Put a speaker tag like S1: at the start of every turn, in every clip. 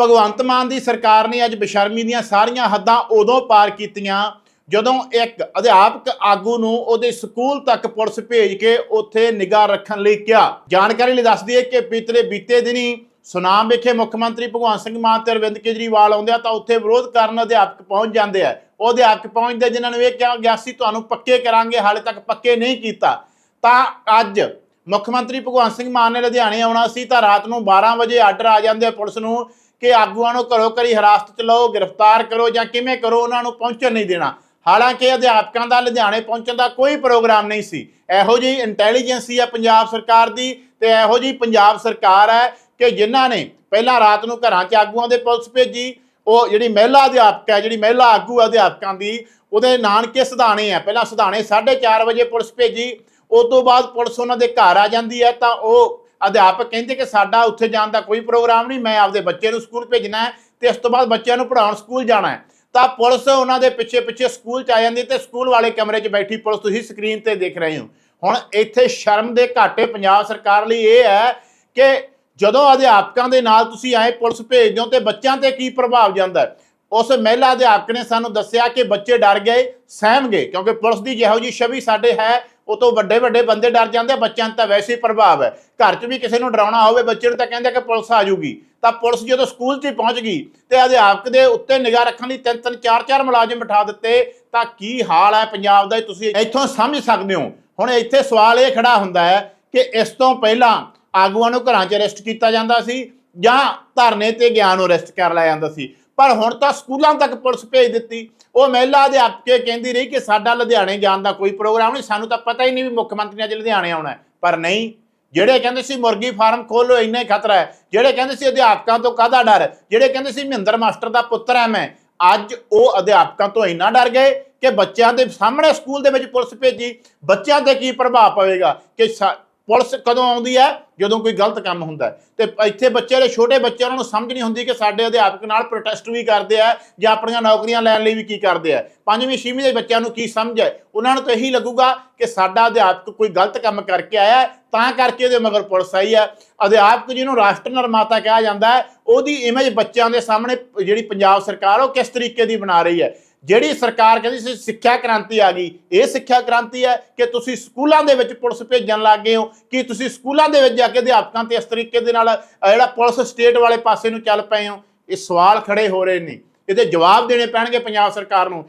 S1: ਭਗਵੰਤ ਮਾਨ ਦੀ ਸਰਕਾਰ ਨੇ ਅੱਜ ਬੇਸ਼ਰਮੀ ਦੀਆਂ ਸਾਰੀਆਂ ਹੱਦਾਂ ਉਦੋਂ ਪਾਰ ਕੀਤੀਆਂ ਜਦੋਂ ਇੱਕ ਅਧਿਆਪਕ ਆਗੂ ਨੂੰ ਉਹਦੇ ਸਕੂਲ ਤੱਕ ਪੁਲਿਸ ਭੇਜ ਕੇ ਉੱਥੇ ਨਿਗਾਹ ਰੱਖਣ ਲਈ ਕਿਹਾ। ਜਾਣਕਾਰੀ ਲਈ ਦੱਸਦੀ ਹੈ ਕਿ ਪਿਛਲੇ ਬੀਤੇ ਦਿਨੀ ਸੁਨਾਮ ਵਿਖੇ ਮੁੱਖ ਮੰਤਰੀ ਭਗਵੰਤ ਸਿੰਘ ਮਾਨ ਤੇ ਅਰਵਿੰਦ ਕੇਜਰੀਵਾਲ ਆਉਂਦੇ ਆ ਤਾਂ ਉੱਥੇ ਵਿਰੋਧ ਕਰਨ ਅਧਿਆਪਕ ਪਹੁੰਚ ਜਾਂਦੇ ਆ। ਉਹ ਅਧਿਆਪਕ ਪਹੁੰਚਦੇ ਜਿਨ੍ਹਾਂ ਨੂੰ ਇਹ ਕਿਹਾ ਗਿਆ ਸੀ, ਤੁਹਾਨੂੰ ਪੱਕੇ ਕਰਾਂਗੇ, ਹਾਲੇ ਤੱਕ ਪੱਕੇ ਨਹੀਂ ਕੀਤਾ। ਤਾਂ ਅੱਜ ਮੁੱਖ ਮੰਤਰੀ ਭਗਵੰਤ ਸਿੰਘ ਮਾਨ ਨੇ ਲੁਧਿਆਣੇ ਆਉਣਾ ਸੀ ਤਾਂ ਰਾਤ ਨੂੰ 12 ਵਜੇ ਆਰਡਰ ਆ ਜਾਂਦੇ ਆ ਪੁਲਿਸ ਨੂੰ। ਕਿ ਆਗੂਆਂ ਨੂੰ ਘਰੋ ਘਰੀ ਹਿਰਾਸਤ ਚ ਲਓ, ਗ੍ਰਿਫਤਾਰ ਕਰੋ ਜਾਂ ਕਿਵੇਂ ਕਰੋ, ਉਹਨਾਂ ਨੂੰ ਪਹੁੰਚਣ ਨਹੀਂ ਦੇਣਾ। ਹਾਲਾਂਕਿ ਅਧਿਆਪਕਾਂ ਦਾ ਲੁਧਿਆਣੇ ਪਹੁੰਚਣ ਦਾ ਕੋਈ ਪ੍ਰੋਗਰਾਮ ਨਹੀਂ ਸੀ। ਇਹੋ ਜਿਹੀ ਇੰਟੈਲੀਜੈਂਸੀ ਆ ਪੰਜਾਬ ਸਰਕਾਰ ਦੀ ਤੇ ਇਹੋ ਜਿਹੀ ਪੰਜਾਬ ਸਰਕਾਰ ਹੈ ਕਿ ਜਿਨ੍ਹਾਂ ਨੇ ਪਹਿਲਾਂ ਰਾਤ ਨੂੰ ਘਰਾਂ 'ਚ ਆਗੂਆਂ ਦੇ ਪੁਲਿਸ ਭੇਜੀ, ਉਹ ਜਿਹੜੀ ਮਹਿਲਾ ਅਧਿਆਪਕ ਹੈ, ਜਿਹੜੀ ਮਹਿਲਾ ਆਗੂ ਅਧਿਆਪਕਾਂ ਦੀ, ਉਹਦੇ ਨਾਨਕੇ ਸਿਧਾਣੇ ਆ ਪਹਿਲਾਂ ਸਿਧਾਣੇ 4:30 ਵਜੇ ਪੁਲਿਸ ਭੇਜੀ, ਉਸ ਤੋਂ ਬਾਅਦ ਪੁਲਿਸ ਉਹਨਾਂ ਦੇ ਘਰ ਆ ਜਾਂਦੀ ਹੈ ਤਾਂ ਉਹ ਅਧਿਆਪਕ ਕਹਿੰਦੇ ਕਿ ਸਾਡਾ ਉੱਥੇ ਜਾਣ ਦਾ ਕੋਈ ਪ੍ਰੋਗਰਾਮ ਨਹੀਂ, ਮੈਂ ਆਪਦੇ ਬੱਚੇ ਨੂੰ ਸਕੂਲ ਭੇਜਣਾ ਹੈ ਤੇ ਇਸ ਤੋਂ ਬਾਅਦ ਬੱਚਿਆਂ ਨੂੰ ਪੜ੍ਹਾਉਣ ਸਕੂਲ ਜਾਣਾ ਹੈ। ਤਾਂ ਪੁਲਿਸ ਉਹਨਾਂ ਦੇ ਪਿੱਛੇ ਪਿੱਛੇ ਸਕੂਲ ਚ ਆ ਜਾਂਦੀ ਤੇ ਸਕੂਲ ਵਾਲੇ ਕਮਰੇ 'ਚ ਬੈਠੀ ਪੁਲਿਸ ਤੁਸੀਂ ਸਕਰੀਨ ਤੇ ਦੇਖ ਰਹੇ ਹੋ। ਹੁਣ ਇੱਥੇ ਸ਼ਰਮ ਦੇ ਘਾਟੇ ਪੰਜਾਬ ਸਰਕਾਰ ਲਈ ਇਹ ਹੈ ਕਿ ਜਦੋਂ ਅਧਿਆਪਕਾਂ ਦੇ ਨਾਲ ਤੁਸੀਂ ਆਏ ਪੁਲਿਸ ਭੇਜਦੇ ਹੋ ਤੇ ਬੱਚਿਆਂ ਤੇ ਕੀ ਪ੍ਰਭਾਵ ਜਾਂਦਾ ਉਸ ਮਹਿਲਾ ਅਧਿਆਪਕ ਨੇ ਸਾਨੂੰ ਦੱਸਿਆ ਕਿ ਬੱਚੇ ਡਰ ਗਏ, ਸਹਿਮ ਗਏ ਕਿਉਂਕਿ ਪੁਲਿਸ ਦੀ ਜਿਹੋ ਜੀ ਛਵੀ ਸਾਡੇ ਹੈ ਉਹ ਤੋਂ ਵੱਡੇ ਵੱਡੇ ਬੰਦੇ ਡਰ ਜਾਂਦੇ ਆ, ਬੱਚਿਆਂ ਨੂੰ ਤਾਂ ਵੈਸੇ ਹੀ ਪ੍ਰਭਾਵ ਹੈ। ਘਰ 'ਚ ਵੀ ਕਿਸੇ ਨੂੰ ਡਰਾਉਣਾ ਹੋਵੇ ਬੱਚੇ ਨੂੰ ਤਾਂ ਕਹਿੰਦੇ ਕਿ ਪੁਲਿਸ ਆ ਜੂਗੀ ਤਾਂ ਪੁਲਿਸ ਜਦੋਂ ਸਕੂਲ 'ਚ ਹੀ ਪਹੁੰਚ ਗਈ ਤੇ ਅਧਿਆਪਕ ਦੇ ਉੱਤੇ ਨਿਗਾਹ ਰੱਖਣ ਲਈ ਤਿੰਨ ਤਿੰਨ ਚਾਰ ਚਾਰ ਮੁਲਾਜ਼ਮ ਬਿਠਾ ਦਿੱਤੇ ਤਾਂ ਕੀ ਹਾਲ ਹੈ ਪੰਜਾਬ ਦਾ ਤੁਸੀਂ ਇੱਥੋਂ ਸਮਝ ਸਕਦੇ ਹੋ। ਹੁਣ ਇੱਥੇ ਸਵਾਲ ਇਹ ਖੜਾ ਹੁੰਦਾ ਹੈ ਕਿ ਇਸ ਤੋਂ ਪਹਿਲਾਂ ਆਗੂਆਂ ਨੂੰ ਘਰਾਂ 'ਚ ਅਰੈਸਟ ਕੀਤਾ ਜਾਂਦਾ ਸੀ ਜਾਂ ਧਰਨੇ ਤੇ ਗਿਆਨ ਨੂੰ ਅਰੈਸਟ ਕਰ ਲਿਆ ਜਾਂਦਾ ਸੀ। ਪਰ ਹੁਣ ਤਾਂ ਸਕੂਲਾਂ ਤੱਕ ਪੁਲਿਸ ਭੇਜ ਦਿੱਤੀ। ਉਹ ਮਹਿਲਾ ਅਧਿਆਪਕੇ ਕਹਿੰਦੀ ਰਹੀ ਕਿ ਸਾਡਾ ਲੁਧਿਆਣੇ ਜਾਣ ਦਾ ਕੋਈ ਪ੍ਰੋਗਰਾਮ ਨਹੀਂ, ਸਾਨੂੰ ਤਾਂ ਪਤਾ ਹੀ ਨਹੀਂ ਵੀ ਮੁੱਖ ਮੰਤਰੀ ਅੱਜ ਲੁਧਿਆਣੇ ਆਉਣਾ ਪਰ ਨਹੀਂ, ਜਿਹੜੇ ਕਹਿੰਦੇ ਸੀ ਮੁਰਗੀ ਫਾਰਮ ਖੋਲੋ ਇੰਨਾ ਹੀ ਖਤਰਾ ਹੈ। ਜਿਹੜੇ ਕਹਿੰਦੇ ਸੀ ਅਧਿਆਪਕਾਂ ਤੋਂ ਕਾਹਦਾ ਡਰ ਜਿਹੜੇ ਕਹਿੰਦੇ ਸੀ ਮਹਿੰਦਰ ਮਾਸਟਰ ਦਾ ਪੁੱਤਰ ਹੈ ਮੈਂ, ਅੱਜ ਉਹ ਅਧਿਆਪਕਾਂ ਤੋਂ ਇੰਨਾ ਡਰ ਗਏ ਕਿ ਬੱਚਿਆਂ ਦੇ ਸਾਹਮਣੇ ਸਕੂਲ ਦੇ ਵਿੱਚ ਪੁਲਿਸ ਭੇਜੀ। ਬੱਚਿਆਂ ਤੇ ਕੀ ਪ੍ਰਭਾਵ ਪਵੇਗਾ ਕਿ ਸਾ- ਪੁਲਿਸ ਕਦੋਂ ਆਉਂਦੀ ਹੈ? ਜਦੋਂ ਕੋਈ ਗਲਤ ਕੰਮ ਹੁੰਦਾ ਹੈ। ਤੇ ਇੱਥੇ ਬੱਚੇ ਦੇ ਛੋਟੇ ਬੱਚੇ ਉਹਨਾਂ ਨੂੰ ਸਮਝ ਨਹੀਂ ਹੁੰਦੀ ਕਿ ਸਾਡੇ ਅਧਿਆਪਕ ਨਾਲ ਪ੍ਰੋਟੈਸਟ ਵੀ ਕਰਦੇ ਆ ਜਾਂ ਆਪਣੀਆਂ ਨੌਕਰੀਆਂ ਲੈਣ ਲਈ ਵੀ ਕੀ ਕਰਦੇ ਆ। ਪੰਜਵੀਂ, ਛੇਵੀਂ ਦੇ ਬੱਚਿਆਂ ਨੂੰ ਕੀ ਸਮਝ ਹੈ? ਉਹਨਾਂ ਨੂੰ ਤਾਂ ਇਹੀ ਲੱਗੂਗਾ ਕਿ ਸਾਡਾ ਅਧਿਆਪਕ ਕੋਈ ਗਲਤ ਕੰਮ ਕਰਕੇ ਆਇਆ ਤਾਂ ਕਰਕੇ ਉਹਦੇ ਮਗਰ ਪੁਲਿਸ ਆਈ ਹੈ। ਅਧਿਆਪਕ ਜਿਹਨੂੰ ਰਾਸ਼ਟਰ ਨਿਰਮਾਤਾ ਕਿਹਾ ਜਾਂਦਾ ਹੈ, ਉਹਦੀ ਇਮੇਜ ਬੱਚਿਆਂ ਦੇ ਸਾਹਮਣੇ ਜਿਹੜੀ ਪੰਜਾਬ ਸਰਕਾਰ, ਉਹ ਕਿਸ ਤਰੀਕੇ ਦੀ ਬਣਾ ਰਹੀ ਹੈ? ਜਿਹੜੀ ਸਰਕਾਰ ਕਹਿੰਦੀ ਸੀ ਸਿੱਖਿਆ ਕ੍ਰਾਂਤੀ ਆ ਗਈ, ਇਹ ਸਿੱਖਿਆ ਕ੍ਰਾਂਤੀ ਹੈ ਕਿ ਤੁਸੀਂ ਸਕੂਲਾਂ ਦੇ ਵਿੱਚ ਪੁਲਿਸ ਭੇਜਣ ਲੱਗ ਗਏ ਹੋ, ਕਿ ਤੁਸੀਂ ਸਕੂਲਾਂ ਦੇ ਵਿੱਚ ਜਾ ਕੇ ਅਧਿਆਪਕਾਂ ਤੇ ਇਸ ਤਰੀਕੇ ਦੇ ਨਾਲ ਜਿਹੜਾ ਪੁਲਿਸ ਸਟੇਟ ਵਾਲੇ ਪਾਸੇ ਨੂੰ ਚੱਲ ਪਏ ਹੋ? ਇਹ ਸਵਾਲ ਖੜੇ ਹੋ ਰਹੇ ਨੇ। ਇਹਦੇ ਜਵਾਬ ਦੇਣੇ ਪੈਣਗੇ ਪੰਜਾਬ ਸਰਕਾਰ ਨੂੰ।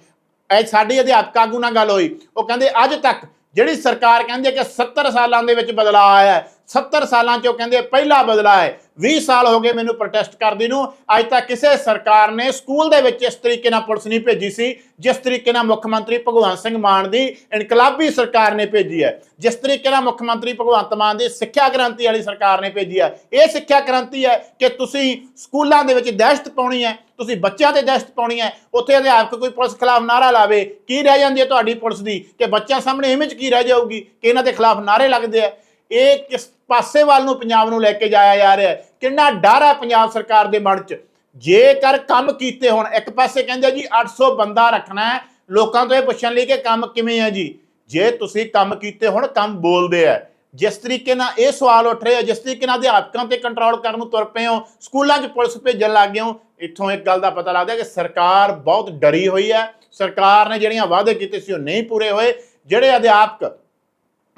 S1: ਇਹ ਸਾਡੀ ਅਧਿਆਪਕ ਆਗੂ ਨਾਲ ਗੱਲ ਹੋਈ। ਉਹ ਕਹਿੰਦੇ, ਅੱਜ ਤੱਕ ਜਿਹੜੀ ਸਰਕਾਰ ਕਹਿੰਦੀ ਹੈ ਕਿ 70 ਸਾਲਾਂ ਦੇ ਵਿੱਚ ਬਦਲਾਅ ਆਇਆ ਹੈ 70 ਸਾਲਾਂ ਚੋਂ ਕਹਿੰਦੇ ਪਹਿਲਾ ਬਦਲਾਅ ਹੈ। 20 ਸਾਲ ਹੋ ਗਏ ਮੈਨੂੰ ਪ੍ਰੋਟੈਸਟ ਕਰਦੀ ਨੂੰ। ਅੱਜ ਤੱਕ ਕਿਸੇ ਸਰਕਾਰ ਨੇ ਸਕੂਲ ਦੇ ਵਿੱਚ ਇਸ ਤਰੀਕੇ ਨਾਲ ਪੁਲਿਸ ਨਹੀਂ ਭੇਜੀ ਸੀ, ਜਿਸ ਤਰੀਕੇ ਨਾਲ ਮੁੱਖ ਮੰਤਰੀ ਭਗਵੰਤ ਸਿੰਘ ਮਾਨ ਦੀ ਇਨਕਲਾਬੀ ਸਰਕਾਰ ਨੇ ਭੇਜੀ ਹੈ। ਜਿਸ ਤਰੀਕੇ ਨਾਲ ਮੁੱਖ ਮੰਤਰੀ ਭਗਵੰਤ ਮਾਨ ਦੀ ਸਿੱਖਿਆ ਕ੍ਰਾਂਤੀ ਵਾਲੀ ਸਰਕਾਰ ਨੇ ਭੇਜੀ ਹੈ। ਇਹ ਸਿੱਖਿਆ ਕ੍ਰਾਂਤੀ ਹੈ ਕਿ ਤੁਸੀਂ ਸਕੂਲਾਂ ਦੇ ਵਿੱਚ ਦਹਿਸ਼ਤ ਪਾਉਣੀ ਹੈ, ਤੁਸੀਂ ਬੱਚਿਆਂ ਤੇ ਦਹਿਸ਼ਤ ਪਾਉਣੀ ਹੈ। ਉੱਥੇ ਅਧਿਆਪਕ ਕੋਈ ਪੁਲਿਸ ਖਿਲਾਫ ਨਾਰਾ ਲਾਵੇ, ਕੀ ਰਹਿ ਜਾਂਦੀ ਹੈ ਤੁਹਾਡੀ ਪੁਲਿਸ ਦੀ? ਕਿ ਬੱਚਿਆਂ ਸਾਹਮਣੇ ਇਮੇਜ ਕੀ ਰਹਿ ਜਾਊਗੀ? ਕਿ ਇਹਨਾਂ ਦੇ ਖਿਲਾਫ ਨਾਰੇ ਲੱਗਦੇ ਆ ਇਹ ਕਿਸ ਪਾਸੇ ਵੱਲ ਨੂੰ ਪੰਜਾਬ ਨੂੰ ਲੈ ਕੇ ਜਾਇਆ ਜਾ ਰਿਹਾ ਹੈ? ਕਿੰਨਾ ਡਰ ਹੈ ਪੰਜਾਬ ਸਰਕਾਰ ਦੇ ਮਨ 'ਚ? ਜੇਕਰ ਕੰਮ ਕੀਤੇ ਹੋਣ, ਇੱਕ ਪਾਸੇ ਕਹਿੰਦੇ ਜੀ 800 ਬੰਦਾ ਰੱਖਣਾ ਹੈ, ਲੋਕਾਂ ਤੋਂ ਇਹ ਪੁੱਛਣ ਲਈ ਕਿ ਕੰਮ ਕਿਵੇਂ ਹੈ ਜੀ? ਜੇ ਤੁਸੀਂ ਕੰਮ ਕੀਤੇ ਹੁਣ, ਕੰਮ ਬੋਲਦੇ ਆ। ਜਿਸ ਤਰੀਕੇ ਨਾਲ ਇਹ ਸਵਾਲ ਉੱਠ ਰਹੇ ਆ, ਜਿਸ ਤਰੀਕੇ ਨਾਲ ਅਧਿਆਪਕਾਂ ਤੇ ਕੰਟਰੋਲ ਕਰਨ ਨੂੰ ਤੁਰ ਪਏ ਹੋ, ਸਕੂਲਾਂ 'ਚ ਪੁਲਿਸ ਭੇਜਣ ਲੱਗ ਗਏ ਹੋ, ਇੱਥੋਂ ਇੱਕ ਗੱਲ ਦਾ ਪਤਾ ਲੱਗਦਾ ਕਿ ਸਰਕਾਰ ਬਹੁਤ ਡਰੀ ਹੋਈ ਹੈ। ਸਰਕਾਰ ਨੇ ਜਿਹੜੀਆਂ ਵਾਅਦੇ ਕੀਤੇ ਸੀ ਉਹ ਨਹੀਂ ਪੂਰੇ ਹੋਏ। ਜਿਹੜੇ ਅਧਿਆਪਕ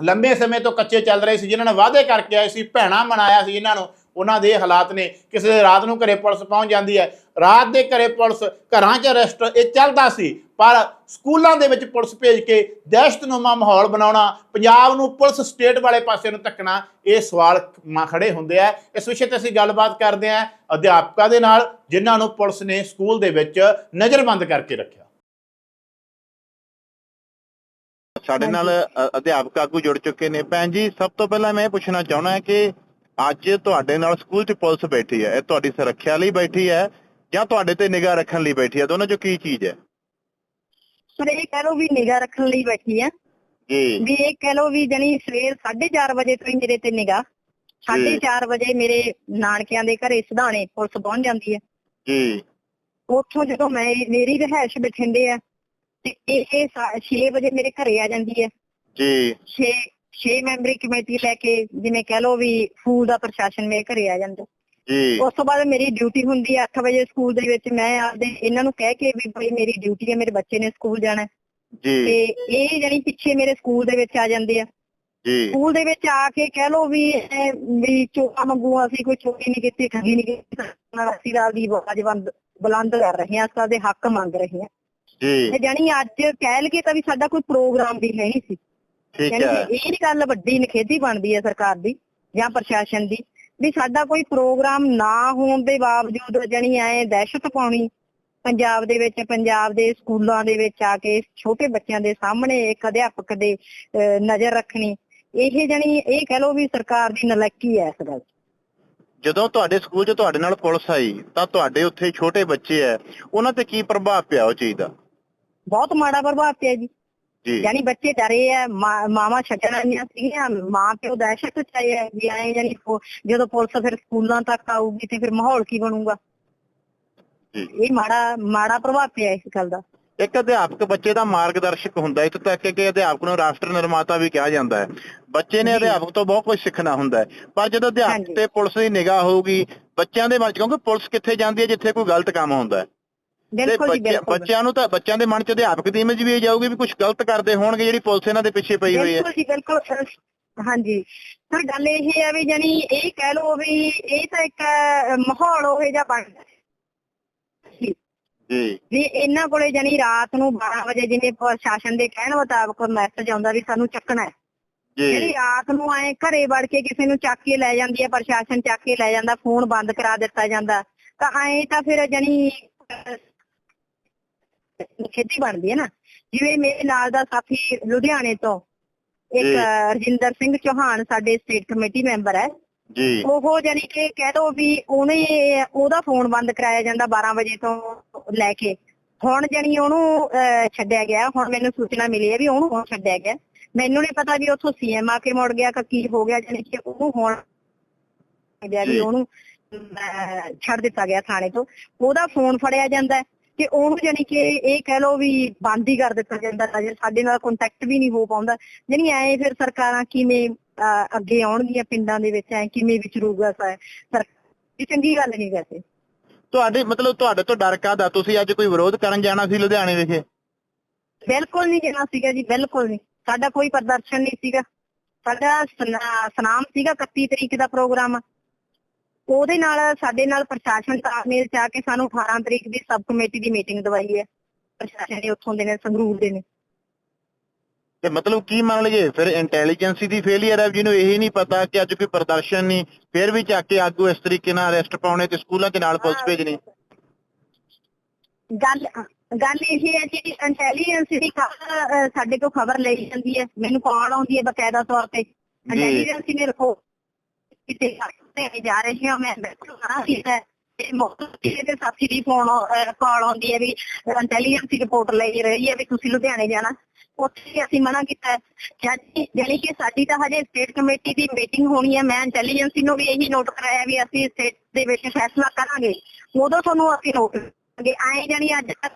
S1: ਲੰਬੇ ਸਮੇਂ ਤੋਂ ਕੱਚੇ ਚੱਲ ਰਹੇ ਸੀ, ਜਿਨ੍ਹਾਂ ਨੇ ਵਾਅਦੇ ਕਰਕੇ ਆਏ ਸੀ, ਭੈਣਾ ਮਨਾਇਆ ਸੀ ਇਹਨਾਂ ਨੂੰ, ਉਹਨਾਂ ਦੇ ਹਾਲਾਤ ਨੇ। ਕਿਸੇ ਦੇ ਰਾਤ ਨੂੰ ਘਰੇ ਪੁਲਿਸ ਪਹੁੰਚ ਜਾਂਦੀ ਹੈ। ਰਾਤ ਦੇ ਘਰੇ ਪੁਲਿਸ ਘਰਾਂ 'ਚ ਅਰੈਸਟ ਇਹ ਚੱਲਦਾ ਸੀ, ਪਰ ਸਕੂਲਾਂ ਦੇ ਵਿੱਚ ਪੁਲਿਸ ਭੇਜ ਕੇ ਦਹਿਸ਼ਤਨੁਮਾ ਮਾਹੌਲ ਬਣਾਉਣਾ, ਪੰਜਾਬ ਨੂੰ ਪੁਲਿਸ ਸਟੇਟ ਵਾਲੇ ਪਾਸੇ ਨੂੰ ਧੱਕਣਾ, ਇਹ ਸਵਾਲ ਮ- ਖੜੇ ਹੁੰਦੇ ਆ। ਇਸ ਵਿਸ਼ੇ ਤੇ ਅਸੀਂ ਗੱਲਬਾਤ ਕਰਦੇ ਹਾਂ ਅਧਿਆਪਕਾਂ ਦੇ ਨਾਲ, ਜਿਨ੍ਹਾਂ ਨੂੰ ਪੁਲਿਸ ਨੇ ਸਕੂਲ ਦੇ ਵਿੱਚ ਨਜ਼ਰਬੰਦ ਕਰਕੇ ਰੱਖਿਆ।
S2: ਸਾਡੇ ਨਾਲ ਅਧਿਆਪਕ ਆਗੂ ਜੁੜ ਚੁੱਕੇ ਨੇ। ਭੈਣ ਜੀ ਸਭ ਤੋਂ ਪਹਿਲਾਂ ਮੈਂ ਇਹ ਪੁੱਛਣਾ ਚਾਹੁੰਦਾ ਕਿ ਅੱਜ ਤੁਹਾਡੇ ਨਾਲ ਸਕੂਲ 'ਚ ਪੁਲਿਸ ਬੈਠੀ ਹੈ। ਇਹ ਤੁਹਾਡੀ ਸੁਰੱਖਿਆ ਲਈ ਬੈਠੀ ਹੈ ਜਾਂ ਤੁਹਾਡੇ ਤੇ ਨਿਗਾਹ ਰੱਖਣ ਲਈ ਬੈਠੀ ਹੈ? ਦੋਨਾਂ 'ਚੋਂ ਕੀ ਚੀਜ਼ ਹੈ?
S3: ਸਰ ਇਹ ਕਹਿ ਲਓ ਵੀ ਨਿਗਾਹ ਰੱਖਣ ਲਈ ਬੈਠੀ ਆ
S2: ਜੀ।
S3: ਵੀ ਇਹ ਕਹਿ ਲਓ ਵੀ ਜਣੀ ਸਵੇਰ 4:30 ਵਜੇ ਤੋਂ ਹੀ ਮੇਰੇ ਤੇ ਨਿਗਾਹ। 4:30 ਵਜੇ ਮੇਰੇ ਨਾਨਕਿਆਂ ਦੇ ਘਰੇ ਸਿਧਾਣੇ ਪੁਲਿਸ ਪਹੁੰਚ ਜਾਂਦੀ ਹੈ।
S2: ਜੀ।
S3: ਉੱਥੋਂ ਜਦੋਂ ਮੈਂ ਮੇਰੀ ਰਿਹਾਇਸ਼ ਬਠਿੰਡੇ ਆ ਤੇ ਇਹ 6 ਵਜੇ ਮੇਰੇ ਘਰੇ ਆ ਜਾਂਦੀ ਹੈ।
S2: ਜੀ।
S3: 6 6 ਮੈਂਬਰੀ ਕਮੇਟੀ ਲੈ ਕੇ ਜਿਵੇਂ ਕਹਿ ਲਓ ਵੀ ਫੂਲ ਦਾ ਪ੍ਰਸ਼ਾਸਨ ਮੇਰੇ ਘਰੇ ਆ ਜਾਂਦਾ।
S2: ਜੀ।
S3: ਉਸ ਤੋਂ ਬਾਅਦ ਮੇਰੀ ਡਿਊਟੀ ਹੁੰਦੀ ਹੈ 8 ਵਜੇ ਸਕੂਲ ਦੇ ਵਿੱਚ। ਮੈਂ ਆਪਦੇ ਇਹਨਾਂ ਨੂੰ ਕਹਿ ਕੇ ਵੀ ਭਾਈ ਮੇਰੀ ਡਿਊਟੀ ਹੈ ਮੇਰੇ ਬੱਚੇ ਨੇ ਸਕੂਲ ਜਾਣਾ।
S2: ਜੀ।
S3: ਤੇ ਇਹ ਜਾਨੀ ਪਿੱਛੇ ਮੇਰੇ ਸਕੂਲ ਦੇ ਵਿੱਚ ਆ ਜਾਂਦੇ ਆ।
S2: ਜੀ।
S3: ਸਕੂਲ ਦੇ ਵਿੱਚ ਆ ਕੇ ਕਹਿ ਲੋ ਵੀ ਵੀ ਚੋਆ ਮੰਗੂ ਅਸੀਂ ਕੋਈ ਚੋਰੀ ਨਹੀਂ ਕੀਤੀ ਠੱਗੀ ਨਹੀਂ ਕੀਤੀ। ਨਾਲ ਅਸੀਂ ਰਾਤ ਦੀ ਆਵਾਜ਼ ਬੁਲੰਦ ਕਰ ਰਹੇ ਹਾਂ ਸਾਡੇ ਹੱਕ ਮੰਗ ਰਹੇ ਹਾਂ।
S2: ਜੀ।
S3: ਜਾਨੀ ਅੱਜ ਕਹਿ ਲਈਏ ਤਾਂ ਵੀ ਸਾਡਾ ਕੋਈ ਪ੍ਰੋਗਰਾਮ ਵੀ ਹੈ ਨਹੀਂ ਸੀ।
S2: ਠੀਕ ਹੈ।
S3: ਇਹ ਗੱਲ ਵੱਡੀ ਨਖੇਦੀ ਬਣਦੀ ਹੈ ਸਰਕਾਰ ਦੀ ਜਾਂ ਪ੍ਰਸ਼ਾਸਨ ਦੀ ਵੀ ਸਾਡਾ ਕੋਈ ਪ੍ਰੋਗਰਾਮ ਨਾ ਹੋਣ ਦੇ ਬਾਵਜੂਦ ਜਾਨੀ ਐ ਦਹਿਸ਼ਤ ਪਾਉਣੀ। ਪੰਜਾਬ ਦੇ ਵਿੱਚ ਪੰਜਾਬ ਦੇ ਸਕੂਲਾਂ ਦੇ ਵਿੱਚ ਆ ਕੇ ਛੋਟੇ ਬੱਚਿਆਂ ਦੇ ਸਾਹਮਣੇ ਇੱਕ ਅਧਿਆਪਕ ਦੇ ਨਜ਼ਰ ਰੱਖਣੀ। ਇਹ ਜਾਨੀ ਇਹ ਕਹਿ ਲਓ ਵੀ ਸਰਕਾਰ ਦੀ ਨਲਾਇਕੀ ਹੈ ਇਸ ਗੱਲ।
S2: ਜਦੋਂ ਤੁਹਾਡੇ ਸਕੂਲ 'ਚ ਤੁਹਾਡੇ ਨਾਲ ਪੁਲਿਸ ਆਈ ਤਾਂ ਤੁਹਾਡੇ ਉੱਥੇ ਛੋਟੇ ਬੱਚੇ ਐ ਉਹਨਾਂ ਤੇ ਕੀ ਪ੍ਰਭਾਵ ਪਿਆ ਉਹ ਚੀਜ਼ ਦਾ?
S3: ਬਹੁਤ ਮਾੜਾ ਪ੍ਰਭਾਵ ਪਿਆ ਜੀ। ਯਾਨੀ ਬੱਚੇ ਡਰੇ ਆ ਮਾਵਾਂ ਛੱਡਣ ਆਈਆਂ ਸੀਗੀਆਂ ਮਾਂ ਪਿਓ ਦਹਿਸ਼ਤ ਚ ਆਏ ਆ ਵੀ ਐ ਯਾਨੀ ਜਦੋਂ ਪੁਲਿਸ ਫਿਰ ਸਕੂਲਾਂ ਤੱਕ ਆਊਗੀ ਤੇ ਫਿਰ ਮਾਹੌਲ ਕੀ ਬਣੂਗਾ। ਇਹ ਮਾੜਾ ਮਾੜਾ ਪ੍ਰਭਾਵ ਪਿਆ ਇਸ ਗੱਲ ਦਾ।
S2: ਇੱਕ ਅਧਿਆਪਕ ਬੱਚੇ ਦਾ ਮਾਰਗਦਰਸ਼ਕ ਹੁੰਦਾ ਇੱਥੇ ਤੱਕ ਕਿ ਅਧਿਆਪਕ ਨੂੰ ਰਾਸ਼ਟਰ ਨਿਰਮਾਤਾ ਵੀ ਕਿਹਾ ਜਾਂਦਾ ਹੈ। ਬੱਚੇ ਨੇ। ਅਧਿਆਪਕ ਤੋਂ ਬਹੁਤ ਕੁਝ ਸਿੱਖਣਾ ਹੁੰਦਾ ਹੈ। ਪਰ ਜਦੋਂ ਅਧਿਆਪਕ। ਤੇ ਪੁਲਿਸ ਦੀ ਨਿਗਾਹ ਹੋਊਗੀ ਬੱਚਿਆਂ ਦੇ ਮਨ ਕਿਉਂਕਿ ਪੁਲਿਸ ਕਿੱਥੇ ਜਾਂਦੀ ਹੈ ਜਿੱਥੇ ਕੋਈ ਗਲਤ ਕੰਮ ਹੁੰਦਾ ਹੈ।
S3: ਬਿਲਕੁਲ ਜੀ ਬਿਲਕੁਲ
S2: ਬੱਚਿਆਂ ਨੂੰ ਤਾਂ ਬੱਚਿਆਂ ਦੇ ਮਨ 'ਚ ਅਧਿਆਪਕ ਦੀ ਇਮੇਜ ਵੀ ਇਹ ਜਾਊਗੀ ਵੀ ਕੁਝ ਗਲਤ ਕਰਦੇ ਹੋਣਗੇ ਜਿਹੜੀ ਪੁਲਿਸ ਇਹਨਾਂ ਦੇ ਪਿੱਛੇ ਪਈ ਹੋਈ ਹੈ।
S3: ਬਿਲਕੁਲ ਜੀ ਬਿਲਕੁਲ ਹਾਂਜੀ। ਸਰ ਗੱਲ ਇਹ ਹੈ ਵੀ ਜਾਨੀ ਇਹ ਕਹਿ ਲਓ ਵੀ ਇਹ ਤਾਂ ਇੱਕ ਮਾਹੌਲ ਉਹ ਜਿਹਾ ਬਣ
S2: ਜੀ।
S3: ਵੀ ਇਹਨਾਂ ਕੋਲੇ ਜਾਨੀ ਰਾਤ ਨੂੰ 12 ਵਜੇ ਜਿਵੇਂ ਪ੍ਰਸ਼ਾਸਨ ਦੇ ਕਹਿਣ ਮੁਤਾਬਕ ਮੈਸੇਜ ਆਉਂਦਾ ਵੀ ਸਾਨੂੰ ਚੱਕਣਾ ਹੈ। ਜਿਹੜੀ
S2: ਜੀ
S3: ਰਾਤ ਨੂੰ ਆਏ ਘਰੇ ਵੜ ਕੇ ਕਿਸੇ ਨੂੰ ਚੱਕ ਕੇ ਲੈ ਜਾਂਦੀ ਹੈ ਪ੍ਰਸ਼ਾਸਨ ਚੱਕ ਕੇ ਲੈ ਜਾਂਦਾ ਫੋਨ ਬੰਦ ਕਰਾ ਦਿੱਤਾ ਜਾਂਦਾ। ਤਾਂ ਐਂ ਤਾਂ ਫਿਰ ਜਣੀ ਖੇਤੀ ਬਣਦੀ ਹੈ ਨਾ। ਜਿਵੇਂ ਮੇਰੇ ਨਾਲ ਦਾ ਸਾਥੀ ਲੁਧਿਆਣੇ ਤੋਂ ਇੱਕ। ਰਜਿੰਦਰ ਸਿੰਘ ਚੌਹਾਨ ਸਾਡੇ ਸਟੇਟ ਕਮੇਟੀ ਮੈਂਬਰ ਹੈ।
S2: ਜੀ।
S3: ਉਹ ਜਾਨੀ ਕਿ ਕਹਿ ਦੋ ਵੀ ਉਹਨੇ ਉਹਦਾ ਫੋਨ ਬੰਦ ਕਰਾਇਆ ਜਾਂਦਾ 12 ਵਜੇ ਤੋਂ ਲੈ ਕੇ। ਹੁਣ ਜਾਨੀ ਉਹਨੂੰ ਛੱਡਿਆ ਗਿਆ। ਹੁਣ ਮੈਨੂੰ ਸੂਚਨਾ ਮਿਲੀ ਹੈ ਵੀ ਉਹਨੂੰ ਹੁਣ ਛੱਡਿਆ ਗਿਆ। ਮੈਨੂੰ ਨਹੀਂ ਪਤਾ ਵੀ ਉੱਥੋਂ ਸੀਐਮ ਆ ਕੇ ਮੁੜ ਗਿਆ ਕਿ ਕੀ ਹੋ ਗਿਆ। ਜਾਨੀ ਕਿ ਉਹਨੂੰ ਹੁਣ ਗਿਆ। ਵੀ ਉਹਨੂੰ ਛੱਡ ਦਿੱਤਾ ਗਿਆ ਥਾਣੇ ਤੋਂ। ਉਹਦਾ ਫੋਨ ਫੜਿਆ ਜਾਂਦਾ ਕਿ ਉਹਨੂੰ ਜਾਨੀ ਕਿ ਇਹ ਕਹਿ ਲਓ ਵੀ ਬੰਦ ਹੀ ਕਰ ਦਿੱਤਾ ਜਾਂਦਾ ਹੈ ਜੇ ਸਾਡੇ ਨਾਲ ਕੰਟੈਕਟ ਵੀ ਨਹੀਂ ਹੋ ਪਾਉਂਦਾ। ਜਾਨੀ ਐ ਫਿਰ ਸਰਕਾਰਾਂ ਕਿਵੇਂ ਅੱਗੇ ਆਉਣਗੀਆਂ ਪਿੰਡਾਂ ਦੇ ਵਿੱਚ ਐ ਕਿਵੇਂ ਵਿਚਰੂਗਾ ਸਰ? ਇਹ ਚੰਗੀ ਗੱਲ ਨਹੀਂ ਵੈਸੇ।
S2: ਤੁਹਾਡੇ ਮਤਲਬ ਤੁਹਾਡੇ ਤੋਂ ਡਰ ਕਾਹਦਾ? ਤੁਸੀਂ ਅੱਜ ਕੋਈ ਵਿਰੋਧ ਕਰਨ ਜਾਣਾ ਸੀ ਲੁਧਿਆਣੇ ਵਿਖੇ?
S3: ਬਿਲਕੁਲ ਨਹੀਂ ਜਾਣਾ ਸੀਗਾ ਜੀ ਬਿਲਕੁਲ ਨਹੀਂ। ਸਾਡਾ ਕੋਈ ਪ੍ਰਦਰਸ਼ਨ ਨਹੀਂ ਸੀਗਾ। ਸਾਡਾ ਸਨਾ- ਸਨਾਮ ਸੀਗਾ 31 ਤਰੀਕ ਦਾ ਪ੍ਰੋਗਰਾਮ। ਉਹਦੇ ਨਾਲ ਸਾਡੇ ਨਾਲ ਪ੍ਰਸ਼ਾਸਨ ਤਾਲਮੇਲ ਚ ਆ ਕੇ ਸਾਨੂੰ 18 ਤਰੀਕ ਦੀ ਸਬ ਕਮੇਟੀ ਦੀ ਮੀਟਿੰਗ ਦਵਾਈ ਹੈ। ਪ੍ਰਸ਼ਾਸਨ ਨੇ ਉੱਥੋਂ ਦੇ ਨੇ ਸੰਗਰੂਰ ਦੇ ਨੇ
S2: ਤੇ ਮਤਲਬ ਕੀ ਮੰਨ ਲਈਏ ਫਿਰ ਇੰਟੈਲੀਜੈਂਸੀ ਦੀ ਫੇਲਿਅਰ ਹੈ ਜਿਹਨੂੰ ਇਹ ਨਹੀਂ ਪਤਾ ਕਿ ਅੱਜ ਕੋਈ ਪ੍ਰਦਰਸ਼ਨ ਨਹੀਂ ਫਿਰ ਵੀ ਚੱਕ ਕੇ ਆਗੂ ਇਸ ਤਰੀਕੇ ਨਾਲ ਅਰੈਸਟ ਪਾਉਣੇ ਤੇ ਸਕੂਲਾਂ 'ਚ ਨਾਲ ਪੁਲਿਸ ਭੇਜਣੀ।
S3: ਗੱਲ ਗੱਲ ਇਹ ਹੈ ਕਿ ਇੰਟੈਲੀਜੈਂਸ ਦੀ ਸਾਡੇ ਕੋਲ ਖਬਰ ਲਈ ਜਾਂਦੀ ਹੈ। ਮੈਨੂੰ ਕਾਲ ਆਉਂਦੀ ਹੈ ਬਕਾਇਦਾ ਤੌਰ ਤੇ। ਇੰਟੈਲੀਜੈਂਸ ਨੇ ਰਖੋ ਕਿਤੇ ਤੇ ਜਾ ਰਹੀ ਹਾਂ ਮੈਂ ਬਿਲਕੁਲ ਮਨਾ ਕੀਤਾ ਤੇ ਮੋਟਰ ਦੇ ਸਾਥੀ ਦੀ ਫੋਨ ਕਾਲ ਆਉਂਦੀ ਹੈ ਵੀ ਇੰਟੈਲੀਜੈਂਸ ਰਿਪੋਰਟ ਲਈ ਰਹੀ ਹੈ ਵੀ ਤੁਸੀਂ ਲੁਧਿਆਣੇ ਜਾਣਾ। ਉੱਥੇ ਅਸੀਂ ਮਨਾ ਕੀਤਾ। ਜਾਨੀ ਕਿ ਸਾਡੀ ਤਾਂ ਹਜੇ ਸਟੇਟ ਕਮੇਟੀ ਦੀ ਮੀਟਿੰਗ ਹੋਣੀ ਹੈ, ਮੈਂ ਇੰਟੈਲੀਜੈਂਸ ਨੂੰ ਵੀ ਇਹੀ ਨੋਟ ਕਰਾਇਆ ਵੀ ਅਸੀਂ ਸਟੇਟ ਦੇ ਵਿੱਚ ਫੈਸਲਾ ਕਰਾਂਗੇ। ਉਦੋਂ ਤੁਹਾਨੂੰ ਅਸੀਂ ਨੋਟ ਕਰਾਂਗੇ। ਆਏ ਜਾਨੀ ਅੱਜ ਤੱਕ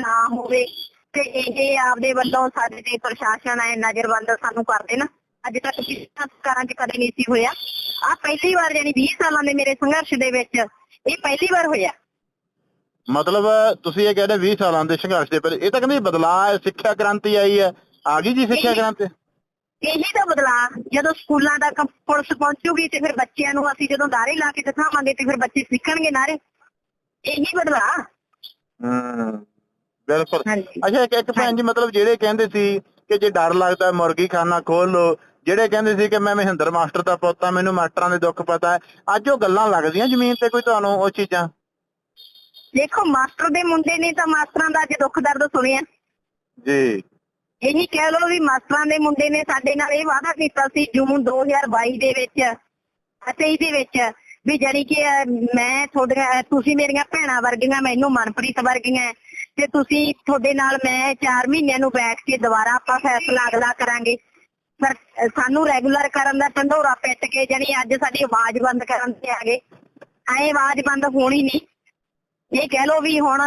S3: ਨਾ ਹੋਵੇ ਤੇ ਇਹ ਆਪਦੇ ਵੱਲੋਂ ਸਾਡੇ ਤੇ ਪ੍ਰਸ਼ਾਸਨ ਹੈ ਨਜ਼ਰਬੰਦ ਸਾਨੂੰ ਕਰਦੇ ਨਾ ਅੱਜ ਤੱਕ ਪਿਛਲੀਆਂ ਸਰਕਾਰਾਂ 'ਚ ਕਦੇ ਨਹੀਂ ਸੀ ਹੋਇਆ। ਆ ਪਹਿਲੀ ਵਾਰ ਜਾਨੀ 20 ਸਾਲਾਂ ਦੇ ਮੇਰੇ ਸੰਘਰਸ਼ ਦੇ ਵਿੱਚ ਇਹ ਪਹਿਲੀ ਵਾਰ ਹੋਇਆ।
S2: ਮਤਲਬ ਤੁਸੀਂ ਇਹ ਕਹਿੰਦੇ 20 ਸਾਲਾਂ ਦੇ ਸੰਘਰਸ਼ ਦੇ ਪਹਿਲੇ ਇਹ ਤਾਂ ਕਹਿੰਦੇ ਬਦਲਾਅ ਹੈ ਸਿੱਖਿਆ ਕ੍ਰਾਂਤੀ ਆਈ ਹੈ। ਆ ਗਈ ਜੀ ਸਿੱਖਿਆ ਕ੍ਰਾਂਤੀ?
S3: ਇਹੀ ਤਾਂ ਬਦਲਾ ਜਦੋਂ ਸਕੂਲਾਂ ਤੱਕ ਪੁਲਿਸ ਪਹੁੰਚੂਗੀ ਤੇ ਫਿਰ ਬੱਚਿਆਂ ਨੂੰ ਅਸੀਂ ਜਦੋਂ ਨਾਰੇ ਲਾ ਕੇ ਦਿਖਾਵਾਂਗੇ ਤੇ ਫਿਰ ਬੱਚੇ ਸਿੱਖਣਗੇ ਨਾਰੇ। ਇਹੀ ਬਦਲਾ
S2: ਹੂੰ ਬਿਲਕੁਲ। ਅੱਛਾ ਇੱਕ ਇੱਕ ਭੈਣ ਜੀ ਮਤਲਬ ਜਿਹੜੇ ਕਹਿੰਦੇ ਸੀ ਕਿ ਜੇ ਡਰ ਲੱਗਦਾ ਮੁਰਗੀ ਖਾਨਾ ਖੋਲ ਲੋ ਜਿਹੜੇ ਕਹਿੰਦੇ ਸੀ ਕਿ ਮੈਂ ਮਹਿੰਦਰ ਮਾਸਟਰ ਦਾ ਪੁੱਤ ਆ ਮੈਨੂੰ ਮਾਸਟਰਾਂ ਦੇ ਦੁੱਖ ਪਤਾ ਹੈ। ਅੱਜ ਉਹ ਗੱਲਾਂ ਲੱਗਦੀਆਂ ਜ਼ਮੀਨ ਤੇ ਕੋਈ ਤੁਹਾਨੂੰ ਉਹ ਚੀਜ਼ਾਂ?
S3: ਦੇਖੋ ਮਾਸਟਰ ਦੇ ਮੁੰਡੇ ਨੇ ਤਾਂ ਮਾਸਟਰਾਂ ਦਾ ਅੱਜ ਦੁੱਖ ਦਰਦ ਸੁਣਿਆ।
S2: ਜੀ।
S3: ਇਹੀ ਕਹਿ ਲਓ ਵੀ ਮਾਸਟਰਾਂ ਦੇ ਮੁੰਡੇ ਨੇ ਸਾਡੇ ਨਾਲ ਇਹ ਵਾਅਦਾ ਕੀਤਾ ਸੀ ਜੂਨ 2022 ਦੇ ਵਿੱਚ ਅਤੇ ਇਹਦੇ ਵਿੱਚ ਵੀ ਜਾਨੀ ਕਿ ਮੈਂ ਤੁਹਾਡੀਆਂ ਤੁਸੀਂ ਮੇਰੀਆਂ ਭੈਣਾਂ ਵਰਗੀਆਂ ਮੈਨੂੰ ਮਨਪ੍ਰੀਤ ਵਰਗੀਆਂ ਤੇ ਤੁਸੀਂ ਤੁਹਾਡੇ ਨਾਲ ਮੈਂ 4 ਮਹੀਨਿਆਂ ਨੂੰ ਬੈਠ ਕੇ ਦੁਬਾਰਾ ਆਪਾਂ ਫੈਸਲਾ ਅਗਲਾ ਕਰਾਂਗੇ। ਅਹ, ਸਾਨੂੰ ਰੈਗੂਲਰ ਕਰਨ ਦਾ ਢੰਡੋਰਾ ਪਿੱਟ ਕੇ ਜਾਨੀ ਅੱਜ ਸਾਡੀ ਆਵਾਜ਼ ਬੰਦ ਕਰਨ ਤੇ ਆ ਗਏ। ਐ ਆਵਾਜ਼ ਬੰਦ ਹੋਣੀ ਨਹੀਂ। ਇਹ ਕਹਿ ਲੋ ਵੀ ਹੁਣ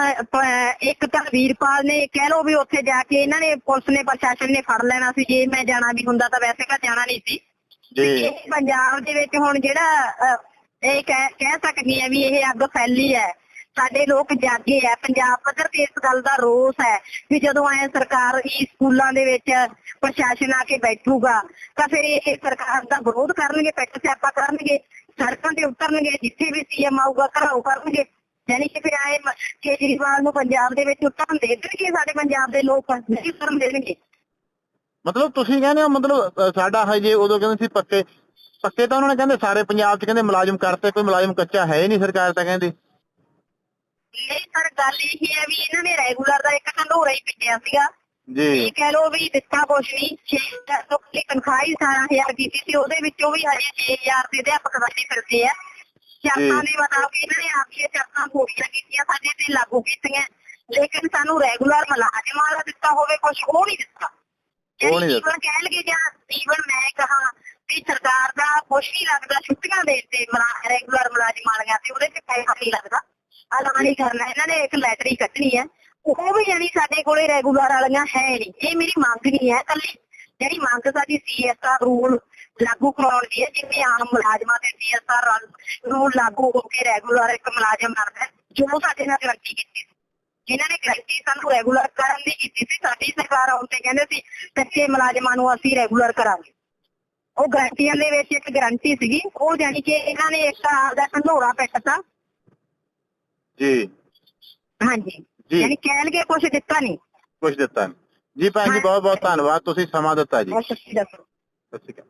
S3: ਇੱਕ ਤਾਂ ਵੀਰਪਾਲ ਨੇ ਕਹਿ ਲੋ ਵੀ ਉੱਥੇ ਜਾ ਕੇ ਇਹਨਾਂ ਨੇ ਪੁਲਿਸ ਨੇ ਪ੍ਰਸ਼ਾਸਨ ਨੇ ਫੜ ਲੈਣਾ ਸੀ। ਜੇ ਮੈਂ ਜਾਣਾ ਵੀ ਹੁੰਦਾ ਤਾਂ ਵੈਸੇ ਤਾਂ ਜਾਣਾ ਨਹੀਂ ਸੀ।
S2: ਜੀ।
S3: ਪੰਜਾਬ ਦੇ ਵਿੱਚ ਹੁਣ ਜਿਹੜਾ ਇਹ ਕਹਿ ਸਕਦੀ ਹੈ ਵੀ ਇਹ ਅੱਗ ਫੈਲੀ ਹੈ। ਸਾਡੇ ਲੋਕ ਜਾਗੇ ਹੈ ਪੰਜਾਬ ਪੱਧਰ ਤੇ ਇਸ ਗੱਲ ਦਾ ਰੋਸ ਹੈ ਵੀ ਜਦੋਂ ਐ ਸਰਕਾਰ ਹੀ ਸਕੂਲਾਂ ਦੇ ਵਿੱਚ ਪ੍ਰਸ਼ਾਸਨ ਆ ਕੇ ਬੈਠੂਗਾ, ਤਾਂ ਫਿਰ ਇਹ ਸਰਕਾਰ ਦਾ ਵਿਰੋਧ ਕਰਨਗੇ ਪੈਟ ਸਿਆਪਾ ਕਰਨਗੇ, ਸੜਕਾਂ ਤੇ ਉਤਰਨਗੇ, ਜਿੱਥੇ ਵੀ ਸੀਐਮ ਆਊਗਾ ਘਰਾਓ ਕਰਨਗੇ ਯਾਨੀ ਕਿ ਫਿਰ ਆਏ ਕੇਜਰੀਵਾਲ ਨੂੰ ਪੰਜਾਬ ਦੇ ਵਿੱਚ ਉਤਰਨ ਦੇ ਦੇਣਗੇ ਸਾਡੇ ਪੰਜਾਬ ਦੇ ਲੋਕ, ਨਹੀਂ ਉਤਰਨ ਦੇਣਗੇ।
S2: ਮਤਲਬ ਤੁਸੀਂ ਕਹਿੰਦੇ ਹੋ, ਮਤਲਬ ਸਾਡਾ ਹਜੇ ਉਦੋਂ ਕਹਿੰਦੇ ਸੀ ਪੱਕੇ ਪੱਕੇ ਤਾਂ ਉਹਨਾਂ ਨੇ ਕਹਿੰਦੇ ਸਾਰੇ ਪੰਜਾਬ 'ਚ ਕਹਿੰਦੇ ਮੁਲਾਜ਼ਮ ਕਰਤੇ, ਕੋਈ ਮੁਲਾਜ਼ਮ ਕੱਚਾ ਹੈ ਹੀ ਨਹੀਂ ਸਰਕਾਰ ਤਾਂ ਕਹਿੰਦੀ।
S3: ਨਹੀਂ ਸਰ ਗੱਲ ਇਹ ਹੈ ਵੀ ਇਹਨਾਂ ਨੇ ਰੈਗੂਲਰ ਦਾ ਇੱਕ ਢੰਡੋਰਾ ਹੀ ਪਿੱਟਿਆ ਸੀਗਾ।
S2: ਜੀ।
S3: ਇਹ ਕਹਿ ਲੋ ਵੀ ਦਿੱਤਾ ਕੁਛ ਨਹੀਂ। 6000 ਤੋਂ ਪਹਿਲੇ ਤਨਖਾਹ ਹੀ 17000 ਕੀਤੀ ਸੀ ਉਹਦੇ ਵਿੱਚੋਂ ਵੀ ਹਜੇ 6000 ਦੇ ਅਧਿਆਪਕ ਸਾਡੇ ਫਿਰਦੇ ਆ। ਸ਼ਰਤਾਂ ਦੇ ਮੁਤਾਬਕ ਇਹਨਾਂ ਨੇ ਆਪਣੀਆਂ ਸ਼ਰਤਾਂ ਪੂਰੀਆਂ ਕੀਤੀਆਂ ਸਾਡੇ ਤੇ ਲਾਗੂ ਕੀਤੀਆਂ। ਲੇਕਿਨ ਸਾਨੂੰ ਰੈਗੂਲਰ ਮੁਲਾਜ਼ਮਾਂ ਵਾਲਾ ਦਿੱਤਾ ਹੋਵੇ ਕੁਛ ਉਹ ਨਹੀਂ ਦਿੱਤਾ।
S2: ਉਹ ਨਹੀਂ ਦਿੱਤਾ।
S3: ਈਵਨ ਕਹਿ ਲਗੇ ਜਾਂ ਈਵਨ ਮੈਂ ਕਹਾ ਵੀ ਸਰਕਾਰ ਦਾ ਕੁਛ ਨਹੀਂ ਲੱਗਦਾ ਛੁੱਟੀਆਂ ਦੇ ਤੇ ਰੈਗੂਲਰ ਮੁਲਾਜ਼ਮਾਂ ਵਾਲੀਆਂ ਤੇ ਉਹਦੇ ਤੇ ਪੈਸਾ ਨਹੀਂ ਲੱਗਦਾ। ਅਲਾਨ ਨਹੀਂ ਕਰਨਾ, ਇਹਨਾਂ ਨੇ ਇੱਕ ਲੈਟਰੀ ਕੱਢਣੀ ਹੈ। ਉਹ ਵੀ ਯਾਨੀ ਸਾਡੇ ਕੋਲੇ ਰੈਗੂਲਰ ਵਾਲੀਆਂ ਹੈ ਨਹੀਂ। ਇਹ ਮੇਰੀ ਮੰਗ ਨਹੀਂ ਹੈ ਕੱਲੀ ਜਿਹੜੀ ਮੰਗ ਸਾਡੀ ਸੀਐਸਆਰ ਰੂਲ ਲਾਗੂ ਕਰਾਉਣ ਦੀ ਹੈ, ਜਿਵੇਂ ਆਮ ਮੁਲਾਜ਼ਮਾਂ ਤੇ ਸੀਐਸਆਰ ਰੂਲ ਲਾਗੂ ਹੋ ਕੇ ਰੈਗੂਲਰ ਇੱਕ ਮੁਲਾਜ਼ਮ ਬਣਦਾ ਜੋ ਸਾਡੇ ਨਾਲ ਗਰੰਟੀ ਕੀਤੀ ਸੀ। ਜਿਨ੍ਹਾਂ ਨੇ ਗਰੰਟੀ ਸਾਨੂੰ ਰੈਗੂਲਰ ਕਰਨ ਦੀ ਕੀਤੀ ਸੀ, ਸਾਡੀ ਸਰਕਾਰ ਆਉਣ ਤੇ ਕਹਿੰਦੇ ਸੀ ਕੱਚੇ ਮੁਲਾਜ਼ਮਾਂ ਨੂੰ ਅਸੀਂ ਰੈਗੂਲਰ ਕਰਾਂਗੇ। ਉਹ ਗਰੰਟੀਆਂ ਦੇ ਵਿੱਚ ਇੱਕ ਗਰੰਟੀ ਸੀਗੀ। ਉਹ ਜਾਨੀ ਕਿ ਇਹਨਾਂ ਨੇ ਇੱਕ ਆਪਦਾ ਢੰਡੋਰਾ ਪਿੱਟਤਾ।
S2: ਜੀ।
S3: ਹਾਂਜੀ।
S2: ਜੀ।
S3: ਯਾਨੀ ਕਹਿ ਲਗੇ ਕੁਝ ਦਿੱਤਾ ਨਹੀਂ
S2: ਕੁਝ ਦਿੱਤਾ ਨਹੀਂ ਜੀ ਭੈਣ ਜੀ ਬਹੁਤ ਬਹੁਤ ਧੰਨਵਾਦ। ਤੁਸੀਂ ਸਮਾਂ ਦਿੱਤਾ ਜੀ।
S3: ਬਸ ਤੁਸੀਂ ਦੱਸੋ।
S2: ਸਤਿ ਸ਼੍ਰੀ ਅਕਾਲ।